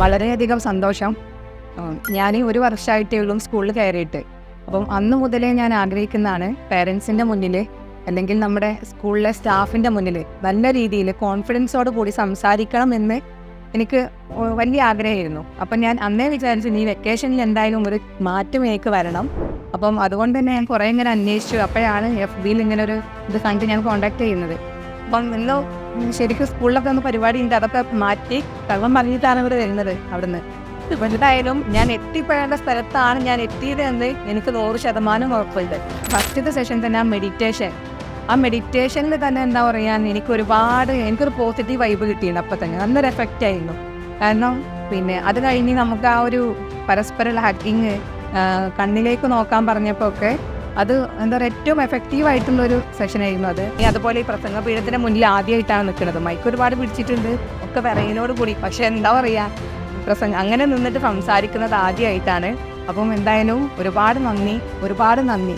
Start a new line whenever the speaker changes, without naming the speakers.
വളരെയധികം സന്തോഷം. ഞാൻ ഒരു വർഷമായിട്ടേ ഉള്ളൂ സ്കൂളിൽ കയറിയിട്ട്. അപ്പം അന്ന് മുതലേ ഞാൻ ആഗ്രഹിക്കുന്നതാണ് പേരൻസിന്റെ മുന്നിൽ അല്ലെങ്കിൽ നമ്മുടെ സ്കൂളിലെ സ്റ്റാഫിന്റെ മുന്നിൽ നല്ല രീതിയിൽ കോൺഫിഡൻസോട് കൂടി സംസാരിക്കണം എന്ന് എനിക്ക് വലിയ ആഗ്രഹമായിരുന്നു. അപ്പം ഞാൻ അന്നേ വിചാരിച്ചു നീ വെക്കേഷനിൽ എന്തായാലും ഒരു മാറ്റം എനിക്ക് വരണം. അപ്പം അതുകൊണ്ട് തന്നെ ഞാൻ കുറേ ഇങ്ങനെ അന്വേഷിച്ചു. അപ്പോഴാണ് എഫ് ബിയിൽ ഇങ്ങനെ ഒരു ഇത് കണ്ടിട്ട് ഞാൻ കോൺടാക്ട് ചെയ്യുന്നത്. അപ്പം ഇന്ന് ശരിക്കും സ്കൂളിലൊക്കെ ഒന്ന് പരിപാടി ഉണ്ട് അതൊക്കെ മാറ്റി കള്ളം പറഞ്ഞിട്ടാണ് ഇവിടെ വരുന്നത് അവിടുന്ന്. വലുതായാലും ഞാൻ എത്തിപ്പെടേണ്ട സ്ഥലത്താണ് ഞാൻ എത്തിയത് എന്ന് എനിക്ക് നൂറ് ശതമാനം ഉറപ്പുണ്ട്. ഫസ്റ്റത്തെ സെഷൻ തന്നെ ആ മെഡിറ്റേഷൻ ആ മെഡിറ്റേഷനിൽ തന്നെ എന്താ പറയുക എനിക്ക് ഒരുപാട് എനിക്കൊരു പോസിറ്റീവ് വൈബ് കിട്ടിയിട്ടുണ്ട് അപ്പം തന്നെ. നല്ലൊരു എഫക്റ്റ് ആയിരുന്നു. കാരണം പിന്നെ അത് കഴിഞ്ഞ് നമുക്ക് ആ ഒരു പരസ്പര ഹാക്കിങ് കണ്ണിലേക്ക് നോക്കാൻ പറഞ്ഞപ്പോൾ ഒക്കെ അത് എന്താ പറയുക ഏറ്റവും എഫക്റ്റീവ് ഒരു സെഷൻ ആയിരുന്നു അത്. ഇനി അതുപോലെ ഈ പ്രസംഗ പീഠത്തിന്റെ മുന്നിൽ ആദ്യമായിട്ടാണ് നിൽക്കുന്നത്. മൈക്ക് ഒരുപാട് പിടിച്ചിട്ടുണ്ട്. ഒക്കെ വിറയിനോട് കൂടി. പക്ഷെ എന്താ പറയുക പ്രസംഗം അങ്ങനെ നിന്നിട്ട് സംസാരിക്കുന്നത് ആദ്യമായിട്ടാണ് അപ്പം എന്തായാലും ഒരുപാട് നന്ദി ഒരുപാട് നന്ദി.